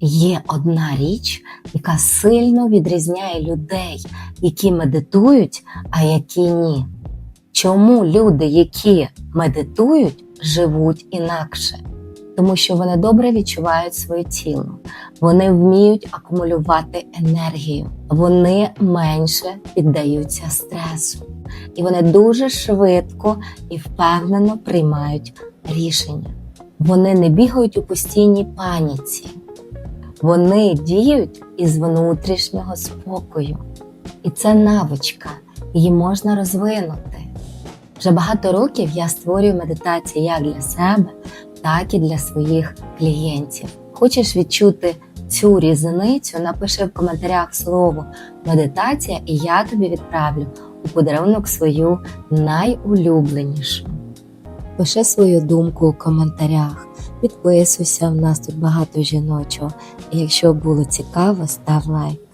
Є одна річ, яка сильно відрізняє людей, які медитують, а які ні. Чому люди, які медитують, живуть інакше? Тому що вони добре відчувають своє тіло, вони вміють акумулювати енергію, вони менше піддаються стресу, і вони дуже швидко і впевнено приймають рішення. Вони не бігають у постійній паніці. Вони діють із внутрішнього спокою. І це навичка, її можна розвинути. Вже багато років я створюю медитації як для себе, так і для своїх клієнтів. Хочеш відчути цю різницю? Напиши в коментарях слово медитація, і я тобі відправлю у подарунок свою найулюбленішу. Пиши свою думку у коментарях, підписуйся, в нас тут багато жіночого. І якщо було цікаво, став лайк.